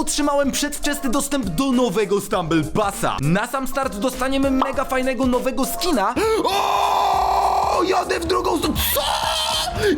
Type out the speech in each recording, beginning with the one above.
otrzymałem przedwczesny dostęp do nowego Stumble Passa. Na sam start dostaniemy mega fajnego nowego skina. O, jadę w drugą stronę. Co?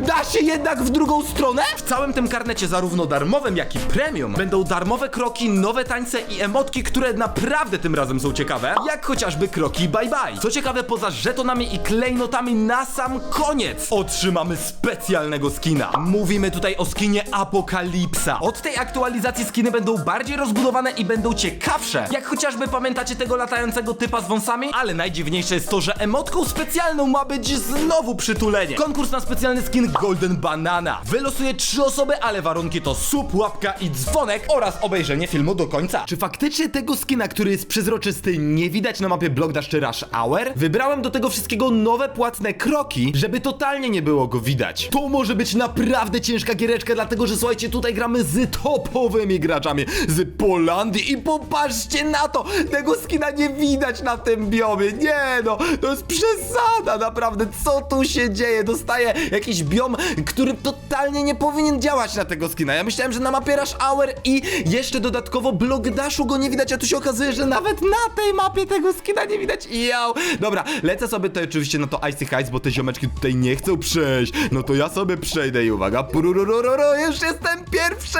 Da się jednak w drugą stronę? W całym tym karnecie, zarówno darmowym, jak i premium, będą darmowe kroki, nowe tańce i emotki, które naprawdę tym razem są ciekawe, jak chociażby kroki bye bye. Co ciekawe, poza żetonami i klejnotami na sam koniec otrzymamy specjalnego skina. Mówimy tutaj o skinie Apokalipsa. Od tej aktualizacji skiny będą bardziej rozbudowane i będą ciekawsze. Jak chociażby pamiętacie tego latającego typa z wąsami? Ale najdziwniejsze jest to, że emotką specjalną ma być znowu przytulenie. Konkurs na specjalny skin Golden Banana. Wylosuje trzy osoby, ale warunki to sub, łapka i dzwonek oraz obejrzenie filmu do końca. Czy faktycznie tego skina, który jest przezroczysty, nie widać na mapie Block Dash czy Rush Hour? Wybrałem do tego wszystkiego nowe płatne kroki, żeby totalnie nie było go widać. To może być naprawdę ciężka giereczka, dlatego że słuchajcie, tutaj gramy z topowymi graczami z Polandii i popatrzcie na to! Tego skina nie widać na tym biomie. Nie no, to jest przesada, naprawdę. Co tu się dzieje? Dostaję jakiś biom, który totalnie nie powinien działać na tego skina. Ja myślałem, że na mapie Rush Hour i jeszcze dodatkowo Block Dashu go nie widać, a tu się okazuje, że nawet na tej mapie tego skina nie widać. Jau! Dobra, lecę sobie tutaj oczywiście na to Icy Heights, bo te ziomeczki tutaj nie chcą przejść. No to ja sobie przejdę i uwaga, pururururu, już jestem pierwszy!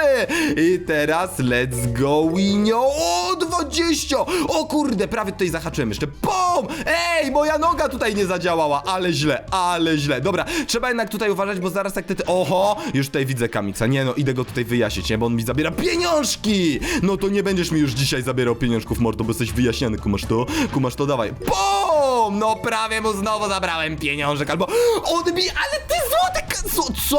I teraz let's go, Winio! O, 20! O kurde, prawie tutaj zahaczyłem jeszcze. POM! Ej, moja noga tutaj nie zadziałała, ale źle, ale źle. Dobra, trzeba jednak tutaj uważać, bo zaraz jak ty... ty... Oho, już tutaj widzę Kamiksa. Nie no, idę go tutaj wyjaśnić, nie? Bo on mi zabiera pieniążki! No to nie będziesz mi już dzisiaj zabierał pieniążków, mordo, bo jesteś wyjaśniony. Kumasz to? Kumasz to? Dawaj. BOOM! No prawie mu znowu zabrałem pieniążek, albo on mi... Ale ty złoty... co?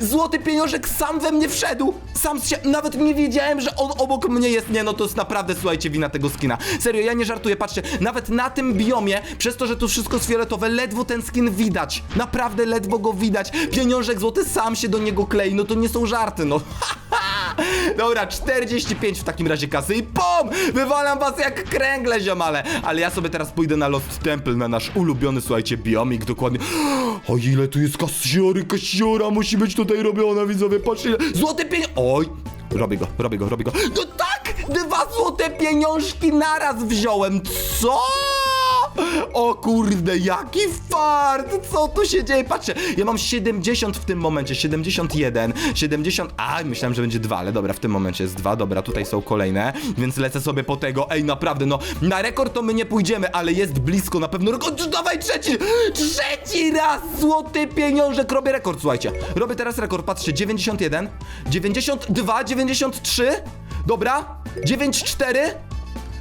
Złoty pieniążek sam we mnie wszedł! Sam się... Nawet nie wiedziałem, że on obok mnie jest. Nie no, to jest naprawdę, słuchajcie, wina tego skina. Serio, ja nie żartuję, patrzcie, nawet na tym biomie, przez to, że tu wszystko jest fioletowe, ledwo ten skin widać. Naprawdę ledwo go widać. Pieniążek złoty sam się do niego klei, no to nie są żarty, no. Dobra, 45 w takim razie kasy i POM! Wywalam was jak kręgle, ziomale! Ale ja sobie teraz pójdę na Lost Temple, na nasz ulubiony, słuchajcie, biomik, dokładnie. O ile tu jest kasiory, kasiora musi być tutaj robiona, widzowie, patrzcie. ile- Złoty pieniądz... Oj! Robię go, robię go, robię go. No tak! Dwa złote pieniążki naraz wziąłem, co? O kurde, jaki fart! Co tu się dzieje? Patrzcie, ja mam 70 w tym momencie, 71, 70... A, myślałem, że będzie 2, ale dobra, w tym momencie jest 2, dobra, tutaj są kolejne, więc lecę sobie po tego. Ej, naprawdę, no, na rekord to my nie pójdziemy, ale jest blisko, na pewno rekord. Dawaj trzeci! Trzeci raz! Złoty pieniążek, robię rekord, słuchajcie. Robię teraz rekord, patrzcie, 91, 92, 93, dobra, 94,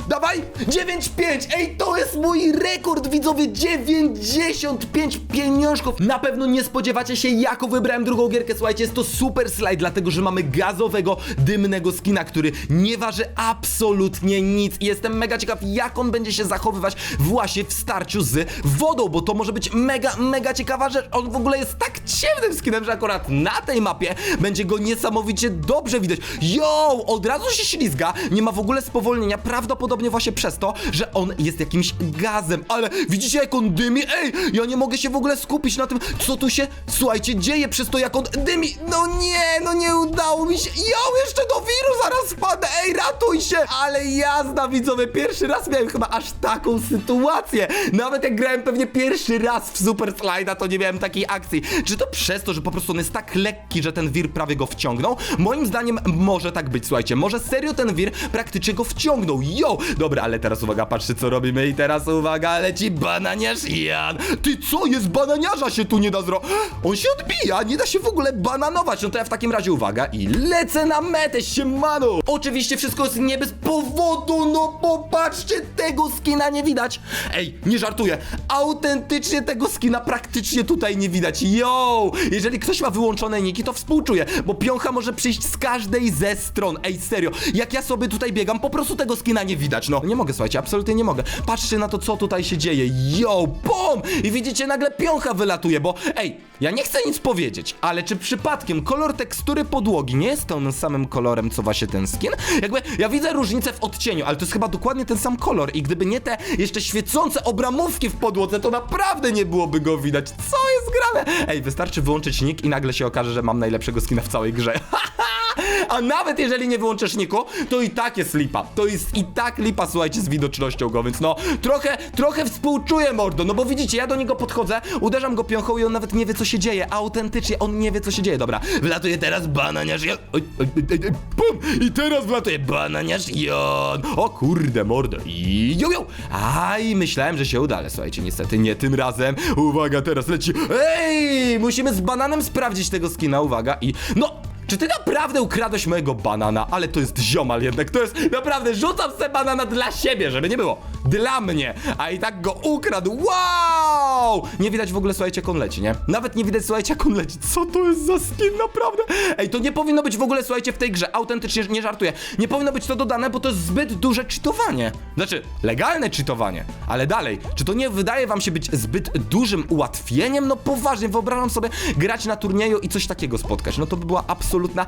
Dawaj! 9-5! Ej, to jest mój rekord, widzowie! 95 pieniążków! Na pewno nie spodziewacie się, jaką wybrałem drugą gierkę. Słuchajcie, jest to super slide, dlatego że mamy gazowego, dymnego skina, który nie waży absolutnie nic. I jestem mega ciekaw, jak on będzie się zachowywać właśnie w starciu z wodą, bo to może być mega, mega ciekawa rzecz. On w ogóle jest tak ciemnym skinem, że akurat na tej mapie będzie go niesamowicie dobrze widać. Yo! Od razu się ślizga, nie ma w ogóle spowolnienia, prawdopodobnie właśnie przez to, że on jest jakimś gazem. Ale widzicie, jak on dymi? Ej, ja nie mogę się w ogóle skupić na tym, co tu się, słuchajcie, dzieje przez to, jak on dymi. No nie, no nie udało mi się. Yo, jeszcze do wiru zaraz spadnę. Ej, ratuj się! Ale jazda, widzowie, pierwszy raz miałem chyba aż taką sytuację. Nawet jak grałem pewnie pierwszy raz w Super Slide'a, to nie miałem takiej akcji. Czy to przez to, że po prostu on jest tak lekki, że ten wir prawie go wciągnął? Moim zdaniem może tak być, słuchajcie. Może serio ten wir praktycznie go wciągnął. Yo! Dobra, ale teraz uwaga, patrzcie co robimy i teraz uwaga, leci bananiarz Jan. Ty co? Jest bananiarza się tu nie da zro... On się odbija, nie da się w ogóle bananować. No to ja w takim razie uwaga i lecę na metę, siemano! Oczywiście wszystko jest nie bez powodu, no popatrzcie, tego skina nie widać. Ej, nie żartuję, autentycznie tego skina praktycznie tutaj nie widać. Yo! Jeżeli ktoś ma wyłączone niki, to współczuję, bo piącha może przyjść z każdej ze stron. Ej, serio, jak ja sobie tutaj biegam, po prostu tego skina nie widać, no. Nie mogę, słuchajcie, absolutnie nie mogę. Patrzcie na to, co tutaj się dzieje. Yo, bom! I widzicie, nagle piącha wylatuje, bo ej, ja nie chcę nic powiedzieć, ale czy przypadkiem kolor tekstury podłogi nie jest tym samym kolorem, co właśnie ten skin? Jakby, ja widzę różnicę w odcieniu, ale to jest chyba dokładnie ten sam kolor i gdyby nie te jeszcze świecące obramówki w podłodze, to naprawdę nie byłoby go widać. Co jest grane? Ej, wystarczy wyłączyć nick i nagle się okaże, że mam najlepszego skina w całej grze. A nawet jeżeli nie wyłączysz niku, to i tak jest lipa. To jest i tak lipa, słuchajcie, z widocznością go, więc no, trochę, trochę współczuję, mordo, no bo widzicie, ja do niego podchodzę, uderzam go piąchą i on nawet nie wie, co się dzieje. Autentycznie, on nie wie, co się dzieje. Dobra, wlatuje teraz bananiarz Jon. Oj, oj, oj, Pum! I teraz wlatuje bananiarz Jon. O kurde, mordo. I jo, jo. Aj, myślałem, że się uda, ale słuchajcie, niestety nie tym razem. Uwaga, teraz leci. Ej, musimy z bananem sprawdzić tego skina, uwaga. I no, czy ty naprawdę ukradłeś mojego banana? Ale to jest ziomal jednak, to jest naprawdę, rzucam se banana dla siebie, żeby nie było. Dla mnie, a i tak go ukradł, wow! Nie widać w ogóle, słuchajcie, jak on leci, nie? Nawet nie widać, słuchajcie, jak on leci. Co to jest za skin, naprawdę? Ej, to nie powinno być w ogóle, słuchajcie, w tej grze, autentycznie nie żartuję. Nie powinno być to dodane, bo to jest zbyt duże cheatowanie. Znaczy, legalne cheatowanie, ale dalej, czy to nie wydaje wam się być zbyt dużym ułatwieniem? No poważnie, wyobrażam sobie grać na turnieju i coś takiego spotkać. No to by była absolutna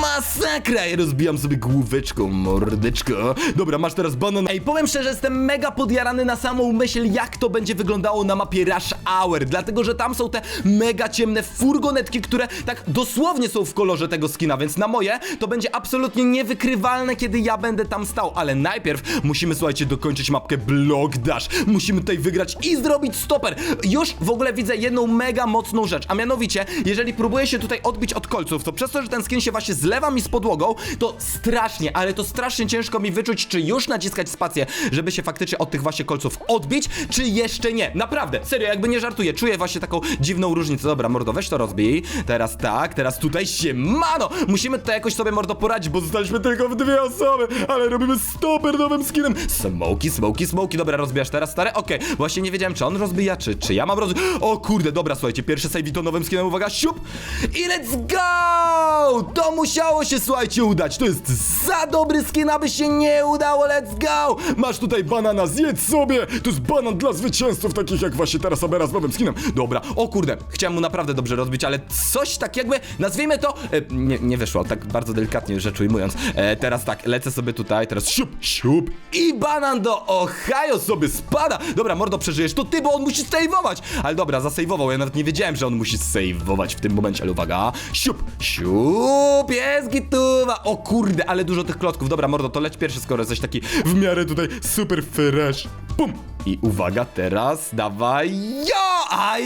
masakra. Ja rozbijam sobie główeczką, mordeczko. Dobra, masz teraz banan. Ej, powiem szczerze, jestem mega podjarany na samą myśl, jak to będzie wyglądało na mapie Rush Hour, dlatego, że tam są te mega ciemne furgonetki, które tak dosłownie są w kolorze tego skina, więc na moje to będzie absolutnie niewykrywalne, kiedy ja będę tam stał, ale najpierw musimy, słuchajcie, dokończyć mapkę Block Dash. Musimy tutaj wygrać i zrobić stoper. Już w ogóle widzę jedną mega mocną rzecz, a mianowicie, jeżeli próbuję się tutaj odbić od kolców, to przez to, że ten skin się właśnie zlewa mi z podłogą, to strasznie, ale to strasznie ciężko mi wyczuć, czy już naciskać spację, żeby się faktycznie od tych właśnie kolców odbić, czy jeszcze nie. Naprawdę, serio, jakby nie żartuję, czuję właśnie taką dziwną różnicę. Dobra, mordo, weź to rozbij. Teraz tak, teraz tutaj się mano! Musimy tutaj jakoś sobie mordo poradzić, bo zostaliśmy tylko w dwie osoby, ale robimy stoper nowym skinem. Smoki, smoki, smoki. Dobra, rozbijasz teraz stare? Okej, właśnie nie wiedziałem, czy on rozbija, czy, czy ja mam rozbijać. O kurde, dobra, słuchajcie, pierwszy save to nowym skinem, uwaga, siup! I let's go! To musiało się, słuchajcie, udać. To jest za dobry skin, aby się nie udało, let's go! Masz tutaj banana, zjedz sobie! To jest banan dla zwycięzców, takich jak właśnie teraz Abera z nowym skinem. Dobra, o kurde, chciałem mu naprawdę dobrze rozbić, ale coś tak jakby, nazwijmy to, e, nie, nie wyszło, tak bardzo delikatnie rzecz ujmując. E, teraz tak, lecę sobie tutaj, teraz siup, siup i banan do Ohio sobie spada. Dobra, mordo, przeżyjesz, to ty, bo on musi sejwować. Ale dobra, zasejwował, ja nawet nie wiedziałem, że on musi sejwować w tym momencie, ale uwaga, siup, siup, jest gituwa. O kurde, ale dużo tych klocków. Dobra, mordo, to leć pierwszy, skoro jesteś taki w miarę tutaj super fresh. Pum! I uwaga, teraz dawaj, jo! Aj!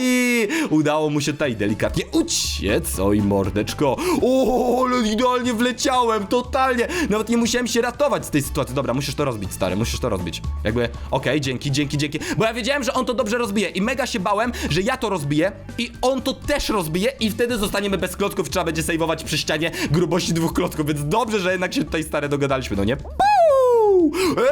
Udało mu się tutaj delikatnie uciec. Oj, mordeczko. O, ale idealnie wleciałem, totalnie. Nawet nie musiałem się ratować z tej sytuacji. Dobra, musisz to rozbić, stary, musisz to rozbić. Jakby, okej, dzięki, dzięki, dzięki. Bo ja wiedziałem, że on to dobrze rozbije i mega się bałem, że ja to rozbiję i on to też rozbije i wtedy zostaniemy bez klocków. Trzeba będzie sejwować przy ścianie grubości dwóch klocków, więc dobrze, że jednak się tutaj, stary, dogadaliśmy, no nie?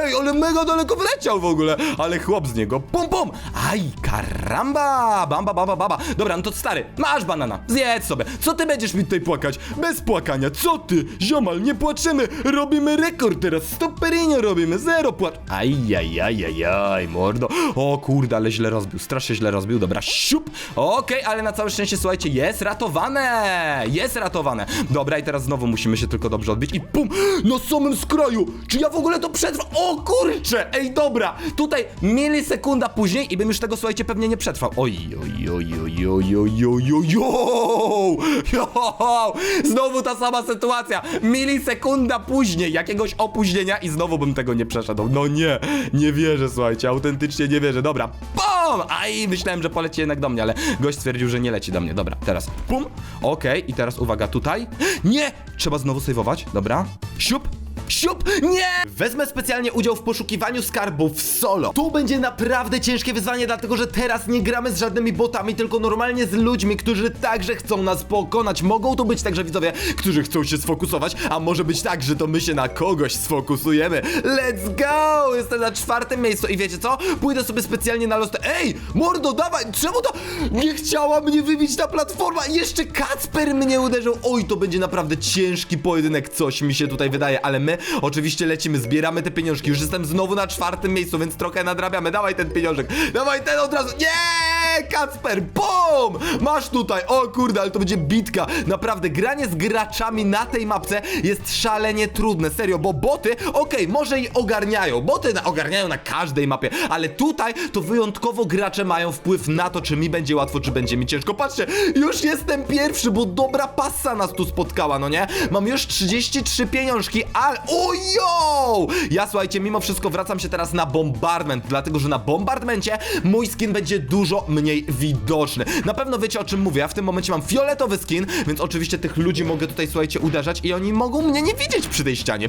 Ej, ale mega daleko wleciał w ogóle, ale chłop z niego, pum pum, aj, karamba, bamba, baba, baba, dobra, no to stary, masz banana, zjedz sobie, co ty będziesz mi tutaj płakać, bez płakania, co ty, ziomal, nie płaczemy, robimy rekord teraz, stoperinio robimy, zero płacz, aj, aj, aj, aj, aj, mordo, o kurde, ale źle rozbił, strasznie źle rozbił, dobra, siup, okej, ale na całe szczęście, słuchajcie, jest ratowane, jest ratowane, dobra, i teraz znowu musimy się tylko dobrze odbić i pum, na samym skraju, czy ja w ogóle to przetrwał. O kurcze! Ej, dobra! Tutaj milisekunda później i bym już tego, słuchajcie, pewnie nie przetrwał. Oj, oj, oj, oj, oj, oj, oj, oj, jo! Znowu ta sama sytuacja. Milisekunda później, jakiegoś opóźnienia i znowu bym tego nie przeszedł. No nie, nie wierzę, słuchajcie, autentycznie nie wierzę. Dobra, pom! Aj, myślałem, że poleci jednak do mnie, ale gość stwierdził, że nie leci do mnie. Dobra, teraz pum, okej, i teraz uwaga, tutaj. Nie! Trzeba znowu sejwować, dobra. Siup, Siup! Nie! Wezmę specjalnie udział w poszukiwaniu skarbów solo. Tu będzie naprawdę ciężkie wyzwanie, dlatego że teraz nie gramy z żadnymi botami, tylko normalnie z ludźmi, którzy także chcą nas pokonać. Mogą to być także widzowie, którzy chcą się sfokusować, a może być tak, że to my się na kogoś sfokusujemy. Let's go! Jestem na czwartym miejscu i wiecie co? Pójdę sobie specjalnie na lost. Ej! Mordo, dawaj! Czemu to? Nie chciała mnie wybić ta platforma! Jeszcze Kacper mnie uderzył! Oj, to będzie naprawdę ciężki pojedynek, coś mi się tutaj wydaje, ale my oczywiście lecimy, zbieramy te pieniążki. Już jestem znowu na czwartym miejscu, więc trochę nadrabiamy. Dawaj ten pieniążek, dawaj ten od razu. Nie! Kacper, bum! Masz tutaj, o kurde, ale to będzie bitka. Naprawdę, granie z graczami na tej mapce jest szalenie trudne, serio, bo boty, okej, może i ogarniają, boty na, ogarniają na każdej mapie, ale tutaj to wyjątkowo gracze mają wpływ na to, czy mi będzie łatwo, czy będzie mi ciężko. Patrzcie, już jestem pierwszy, bo dobra pasa nas tu spotkała, no nie? Mam już 33 pieniążki, ale... Ojo! Ja, słuchajcie, mimo wszystko wracam się teraz na bombardment, dlatego, że na bombardmencie mój skin będzie dużo mniej widoczny. Na pewno wiecie, o czym mówię, ja w tym momencie mam fioletowy skin, więc oczywiście tych ludzi mogę tutaj, słuchajcie, uderzać i oni mogą mnie nie widzieć przy tej ścianie.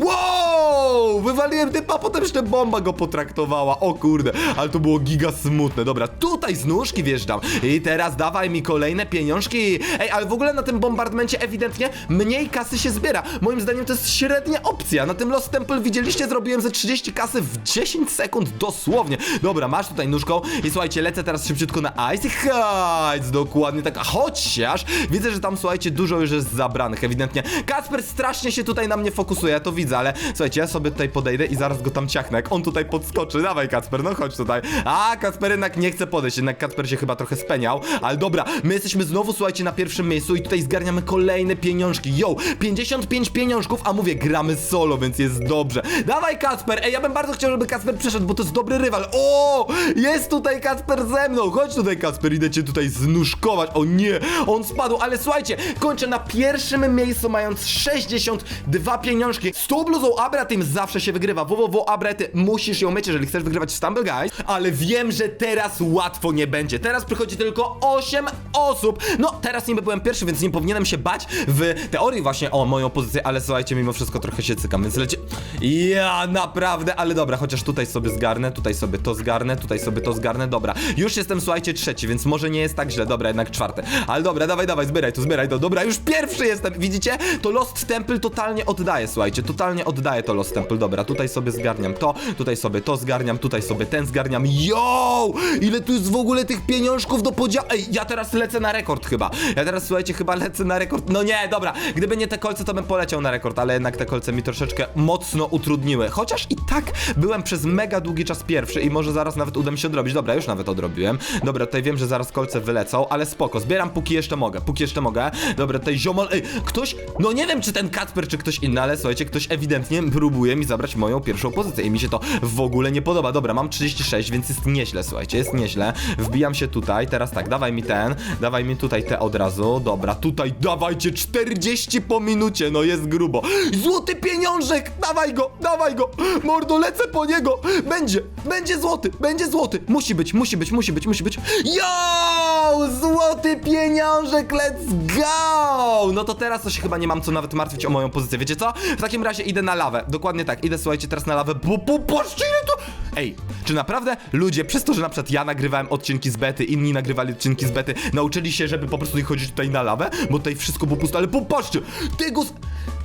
Wow! Wywaliłem typa, potem jeszcze bomba go potraktowała. O kurde, ale to było giga smutne. Dobra, tutaj z nóżki wjeżdżam. I teraz dawaj mi kolejne pieniążki. Ej, ale w ogóle na tym bombardmencie ewidentnie mniej kasy się zbiera. Moim zdaniem to jest średnia opcja. Na tym Lost Temple widzieliście, zrobiłem ze 30 kasy w 10 sekund dosłownie. Dobra, masz tutaj nóżką i słuchajcie, lecę teraz szybciutko na Ice Heights. Dokładnie tak. Chociaż widzę, że tam słuchajcie, dużo już jest zabranych ewidentnie. Kacper strasznie się tutaj na mnie fokusuje, ja to widzę, ale słuchajcie, ja sobie tutaj podejdę i zaraz go tam ciachnę. Jak on tutaj podskoczy, dawaj Kacper, no chodź tutaj. A, Kacper jednak nie chce podejść, jednak Kacper się chyba trochę speniał, ale dobra, my jesteśmy znowu, słuchajcie, na pierwszym miejscu i tutaj zgarniamy kolejne pieniążki. Yo, 55 pieniążków, a mówię, gramy solo, więc jest dobrze. Dawaj Kacper, ej, ja bym bardzo chciał, żeby Kacper przeszedł, bo to jest dobry rywal. O, jest tutaj Kacper ze mną, chodź tutaj Kacper, idę cię tutaj znuszkować. O nie, on spadł, ale słuchajcie, kończę na pierwszym miejscu, mając 62 pieniążki. Z tą bluzą Abra tym zawsze się wygrywa. www Abra, ty musisz ją mieć, jeżeli chcesz wygrywać w Stumble Guys, ale wiem, że teraz łatwo nie będzie. Teraz przychodzi tylko 8 osób. No, teraz niby byłem pierwszy, więc nie powinienem się bać w teorii właśnie o moją pozycję, ale słuchajcie, mimo wszystko trochę się cykam, więc lecie... Ja, naprawdę, ale dobra, chociaż tutaj sobie zgarnę, tutaj sobie to zgarnę, tutaj sobie to zgarnę, dobra. Już jestem, słuchajcie, trzeci, więc może nie jest tak źle, dobra, jednak czwarty. Ale dobra, dawaj, dawaj, zbieraj to, zbieraj to, dobra, już pierwszy jestem, widzicie? To Lost Temple totalnie oddaje, słuchajcie, totalnie oddaje to Lost Temple, dobra, tutaj sobie zgarniam to, tutaj sobie to zgarniam, tutaj sobie ten zgarniam, yo! Ile tu jest w ogóle tych pieniążków do podziału? Ej, ja teraz lecę na rekord chyba, ja teraz, słuchajcie, chyba lecę na rekord, no nie, dobra, gdyby nie te kolce, to bym poleciał na rekord, ale jednak te kolce mi troszeczkę mocno utrudniły, chociaż i tak byłem przez mega długi czas pierwszy i może zaraz nawet uda mi się odrobić, dobra, już nawet odrobiłem, dobra, tutaj wiem, że zaraz kolce wylecą, ale spoko, zbieram póki jeszcze mogę, póki jeszcze mogę, dobra, tutaj ziomol, ej, ktoś, no nie wiem, czy ten Kacper, czy ktoś inny, słuchajcie, ktoś ewidentnie próbuje mi zabrać moją pierwszą pozycję i mi się to w ogóle nie podoba, dobra, mam 36, więc jest nieźle, słuchajcie, jest nieźle, wbijam się tutaj, teraz tak, dawaj mi ten, dawaj mi tutaj te od razu, dobra, tutaj dawajcie 40 po minucie, no jest grubo, złoty pieniążek, dawaj go, dawaj go, mordo, lecę po niego, będzie, będzie złoty, będzie złoty, musi być, musi być, musi być, musi być, yo, złoty pieniążek, let's go, no to teraz to się chyba nie mam co nawet martwić o moją pozycję, wiecie co, w takim razie idę na lawę, dokładnie tak, idę, słuchajcie, teraz na lawę, bo, bo, patrzcie ile to, ej, czy naprawdę ludzie, przez to, że na przykład ja nagrywałem odcinki z bety, inni nagrywali odcinki z bety, nauczyli się, żeby po prostu nie chodzić tutaj na lawę, bo tutaj wszystko było puste, ale popatrzcie, tego...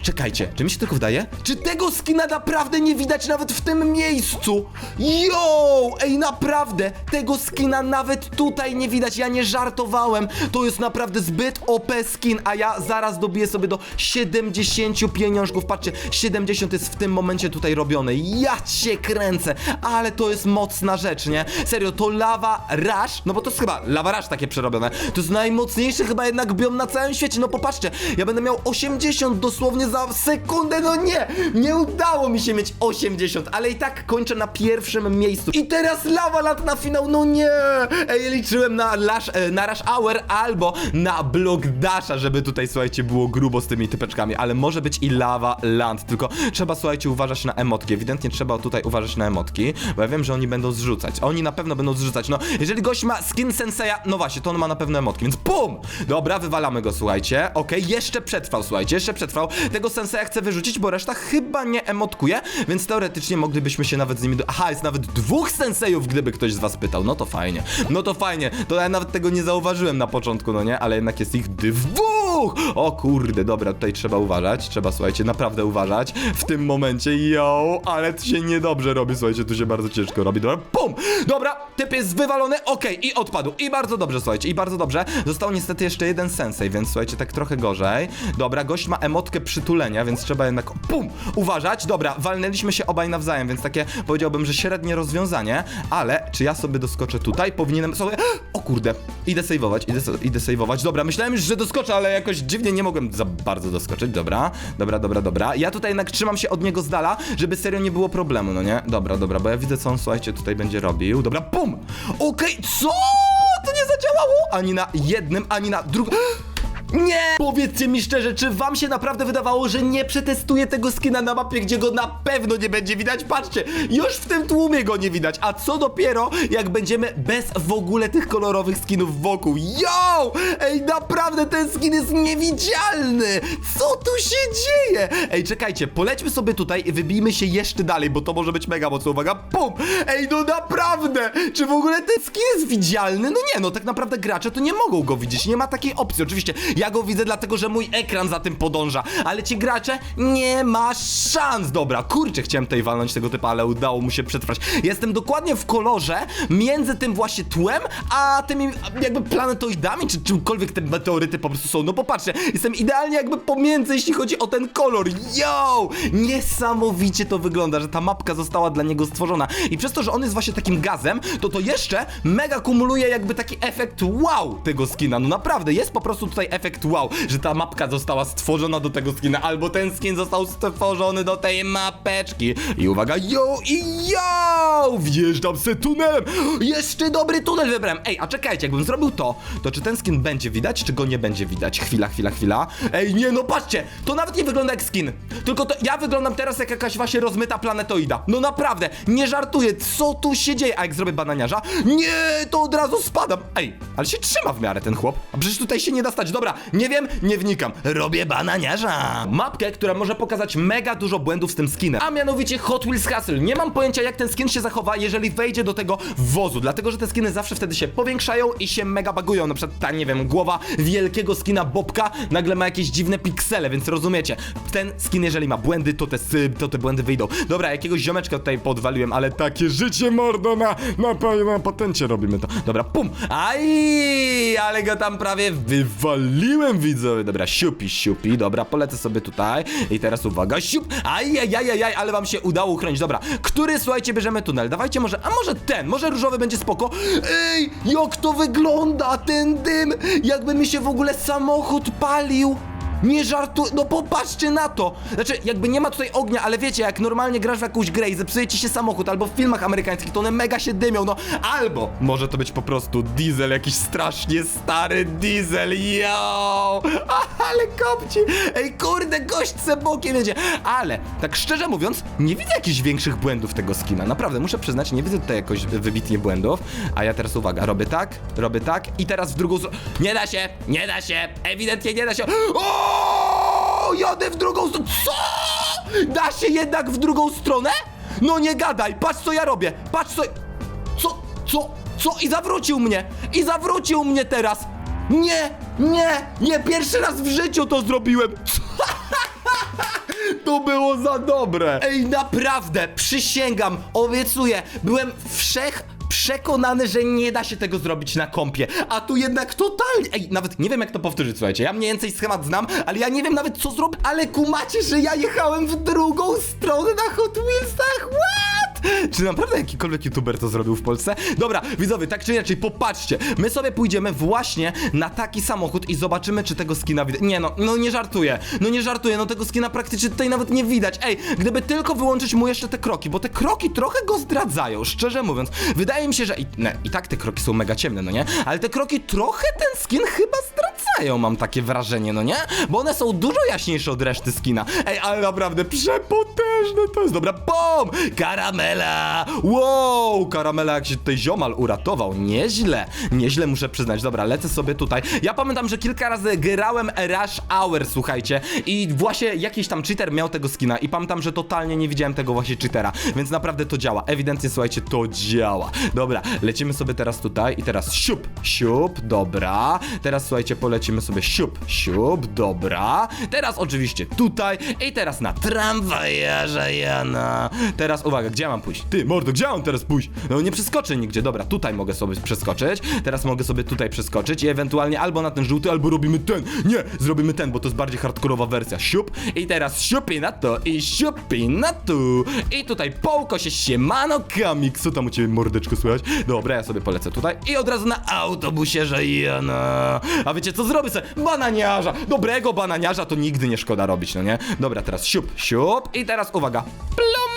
Czekajcie, czy mi się tylko wydaje? Czy tego skina naprawdę nie widać nawet w tym miejscu? Yo! Ej, naprawdę! Tego skina nawet tutaj nie widać, ja nie żartowałem. To jest naprawdę zbyt OP skin, a ja zaraz dobiję sobie do 70 pieniążków. Patrzcie, 70 jest w tym momencie tutaj robione. Ja cię kręcę, ale to jest mocna rzecz, nie? Serio, to Lava Rush, no bo to jest chyba Lava Rush takie przerobione. To jest najmocniejszy chyba jednak biom na całym świecie. No popatrzcie, ja będę miał 80 dosłownie za sekundę, no nie! Nie udało mi się mieć 80, ale i tak kończę na pierwszym miejscu. I teraz Lava Land na finał, no nie! Ej, liczyłem na, lash, e, na Rush Hour albo na Block Dasha, żeby tutaj, słuchajcie, było grubo z tymi typeczkami, ale może być i Lava Land, tylko trzeba, słuchajcie, uważać na emotki. Ewidentnie trzeba tutaj uważać na emotki, bo ja wiem, że oni będą zrzucać. Oni na pewno będą zrzucać. No, jeżeli gość ma skin Senseja, no właśnie, to on ma na pewno emotki, więc BUM! Dobra, wywalamy go, słuchajcie. Okej, jeszcze przetrwał, słuchajcie, jeszcze przetrwał. Tego Senseja chcę wyrzucić, bo reszta chyba nie emotkuje, więc teoretycznie moglibyśmy się nawet z nimi... Do... Aha, jest nawet dwóch Sensejów, gdyby ktoś z was pytał. No to fajnie. No to fajnie. To ja nawet tego nie zauważyłem na początku, no nie? Ale jednak jest ich dwóch! O kurde, dobra, tutaj trzeba uważać, trzeba, słuchajcie, naprawdę uważać w tym momencie, yo, ale to się niedobrze robi, słuchajcie, tu się bardzo ciężko robi, dobra, pum! Dobra, typ jest wywalony, okej, i odpadł, i bardzo dobrze, słuchajcie, i bardzo dobrze, został niestety jeszcze jeden sensei, więc słuchajcie, tak trochę gorzej, dobra, gość ma emotkę przytulenia, więc trzeba jednak, pum, uważać, dobra, walnęliśmy się obaj nawzajem, więc takie, powiedziałbym, że średnie rozwiązanie, ale czy ja sobie doskoczę tutaj? Powinienem sobie, o kurde, idę sejwować, idę, idę sejwować, dobra, myślałem już, że doskoczę, ale jakoś dziwnie nie mogłem za bardzo doskoczyć, dobra, dobra, dobra, dobra, ja tutaj jednak trzymam się od niego z dala, żeby serio nie było problemu, no nie? Dobra, dobra, bo ja widzę, co on, słuchajcie, tutaj będzie robił, dobra, pum, okej, co? To nie zadziałało? Ani na jednym, ani na drugim. Nie! Powiedzcie mi szczerze, czy wam się naprawdę wydawało, że nie przetestuję tego skina na mapie, gdzie go na pewno nie będzie widać? Patrzcie, już w tym tłumie go nie widać, a co dopiero, jak będziemy bez w ogóle tych kolorowych skinów wokół. Yo! Ej, naprawdę ten skin jest niewidzialny! Co tu się dzieje? Ej, czekajcie, polećmy sobie tutaj i wybijmy się jeszcze dalej, bo to może być mega mocno, uwaga, pum! Ej, no naprawdę! Czy w ogóle ten skin jest widzialny? No nie, no tak naprawdę gracze to nie mogą go widzieć, nie ma takiej opcji. Oczywiście, ja go widzę dlatego, że mój ekran za tym podąża, ale ci gracze nie ma szans. Dobra, kurczę, chciałem tutaj walnąć tego typa, ale udało mu się przetrwać. Jestem dokładnie w kolorze między tym właśnie tłem, a tymi jakby planetoidami, czy czymkolwiek te meteoryty po prostu są. No popatrzcie, jestem idealnie jakby pomiędzy, jeśli chodzi o ten kolor. Yo! Niesamowicie to wygląda, że ta mapka została dla niego stworzona. I przez to, że on jest właśnie takim gazem, to to jeszcze mega kumuluje jakby taki efekt wow tego skina. No naprawdę, jest po prostu tutaj efekt wow, że ta mapka została stworzona do tego skina, albo ten skin został stworzony do tej mapeczki. I uwaga, yo i yo! Wjeżdżam se tunelem! Jeszcze dobry tunel wybrałem. Ej, a czekajcie, jakbym zrobił to, to czy ten skin będzie widać, czy go nie będzie widać? Chwila, chwila, chwila. Ej, nie, no patrzcie, to nawet nie wygląda jak skin. Tylko to ja wyglądam teraz jak jakaś właśnie rozmyta planetoida. No naprawdę, nie żartuję, co tu się dzieje? A jak zrobię bananiarza? Nie, to od razu spadam. Ej, ale się trzyma w miarę ten chłop. A przecież tutaj się nie da stać. Dobra, nie wiem, nie wnikam. Robię bananiarza. Mapkę, która może pokazać mega dużo błędów z tym skinem. A mianowicie Hot Wheels Hustle. Nie mam pojęcia, jak ten skin się zachowa, jeżeli wejdzie do tego wozu. Dlatego, że te skiny zawsze wtedy się powiększają i się mega bagują. Na przykład ta, nie wiem, głowa wielkiego skina Bobka nagle ma jakieś dziwne piksele, więc rozumiecie. Ten skin, jeżeli ma błędy, to te, to te błędy wyjdą. Dobra, jakiegoś ziomeczka tutaj podwaliłem, ale takie życie mordo na, na, na patencie robimy to. Dobra, pum! Aj, ale go tam prawie wywaliłem, widzowie. Dobra, siupi, siupi. Dobra, polecę sobie tutaj. I teraz uwaga, siup! Aj, aj, aj, aj, aj, ale wam się udało uchronić. Dobra, który, słuchajcie, bierzemy tunel? Dawajcie może, a może ten, może różowy będzie spoko. Ej, jak to wygląda, ten dym! Jakby mi się w ogóle samochód palił. Nie żartuj, no popatrzcie na to! Znaczy, jakby nie ma tutaj ognia, ale wiecie, jak normalnie grasz w jakąś grę i zepsuje ci się samochód, albo w filmach amerykańskich, to one mega się dymią, no albo może to być po prostu diesel, jakiś strasznie stary diesel, yo! Ale kopci! Ej, kurde, gość se bokiem jedzie! Ale, tak szczerze mówiąc, nie widzę jakichś większych błędów tego skina, naprawdę, muszę przyznać, nie widzę tutaj jakoś wybitnie błędów, a ja teraz uwaga, robię tak, robię tak i teraz w drugą stronę, nie da się, nie da się, ewidentnie nie da się, o! Jadę w drugą stronę, co? Da się jednak w drugą stronę? No nie gadaj, patrz co ja robię, patrz co, co, co, co? I zawrócił mnie, i zawrócił mnie teraz, nie, nie, nie, pierwszy raz w życiu to zrobiłem, to było za dobre! Ej, naprawdę, przysięgam, obiecuję, byłem wszech przekonany, że nie da się tego zrobić na kompie, a tu jednak totalnie, ej, nawet nie wiem jak to powtórzyć, słuchajcie, ja mniej więcej schemat znam, ale ja nie wiem nawet co zrobić, ale kumacie, że ja jechałem w drugą stronę na Hot Wheelsach, what? Czy naprawdę jakikolwiek youtuber to zrobił w Polsce? Dobra, widzowie, tak czy inaczej, popatrzcie, my sobie pójdziemy właśnie na taki samochód i zobaczymy, czy tego skina widać. Nie no, no nie żartuję, no nie żartuję, no tego skina praktycznie tutaj nawet nie widać. Ej, gdyby tylko wyłączyć mu jeszcze te kroki, bo te kroki trochę go zdradzają, szczerze mówiąc. Wydaje mi się, że i, ne, i tak te kroki są mega ciemne, no nie? Ale te kroki trochę ten skin chyba zdradzają, mam takie wrażenie, no nie? Bo one są dużo jaśniejsze od reszty skina. Ej, ale naprawdę przepotężne to jest, dobra! Karamel! karamela! Wow, karamela jak się tutaj ziomal uratował, nieźle, nieźle muszę przyznać. Dobra, lecę sobie tutaj. Ja pamiętam, że kilka razy grałem Rush Hour, słuchajcie, i właśnie jakiś tam cheater miał tego skina i pamiętam, że totalnie nie widziałem tego właśnie cheatera, więc naprawdę to działa. Ewidentnie, słuchajcie, to działa. Dobra, lecimy sobie teraz tutaj i teraz siup, siup, dobra. Teraz, słuchajcie, polecimy sobie siup, siup, dobra. Teraz oczywiście tutaj i teraz na tramwajarza Jana. Teraz uwaga, gdzie ja mam pójść? Ty, mordo, gdzie ja mam teraz pójść? No nie przeskoczę nigdzie, dobra, tutaj mogę sobie przeskoczyć. Teraz mogę sobie tutaj przeskoczyć i ewentualnie albo na ten żółty, albo robimy ten. Nie, zrobimy ten, bo to jest bardziej hardkorowa wersja. Siup i teraz siupi na to i siupi na tu. I tutaj połko się siemano kamiksu, tam u ciebie mordeczko słychać. Dobra, ja sobie polecę tutaj i od razu na autobusie, Jana. A wiecie co zrobię sobie? Bananiarza. Dobrego bananiarza to nigdy nie szkoda robić, no nie? Dobra, teraz siup, siup i teraz uwaga. Plum!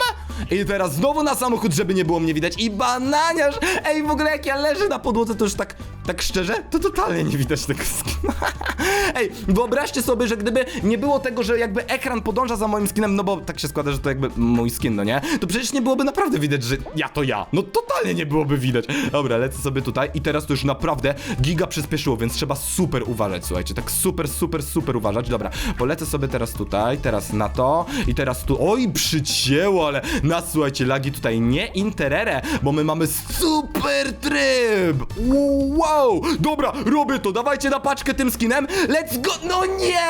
I teraz znowu na samochód, żeby nie było mnie widać i bananiarz! Ej, w ogóle jak ja leżę na podłodze, to już tak, tak szczerze, to totalnie nie widać tego skina. Ej, wyobraźcie sobie, że gdyby nie było tego, że jakby ekran podąża za moim skinem, no bo tak się składa, że to jakby mój skin, no nie? To przecież nie byłoby naprawdę widać, że ja to ja. No totalnie nie byłoby widać. Dobra, lecę sobie tutaj i teraz to już naprawdę giga przyspieszyło, więc trzeba super uważać, słuchajcie, tak super, super, super uważać. Dobra, polecę sobie teraz tutaj, teraz na to i teraz tu, oj, przycięło, ale nas, słuchajcie, lagi tutaj nie interere, bo my mamy super tryb! Dobra, robię to, dawajcie na paczkę tym skinem, let's go! No nie!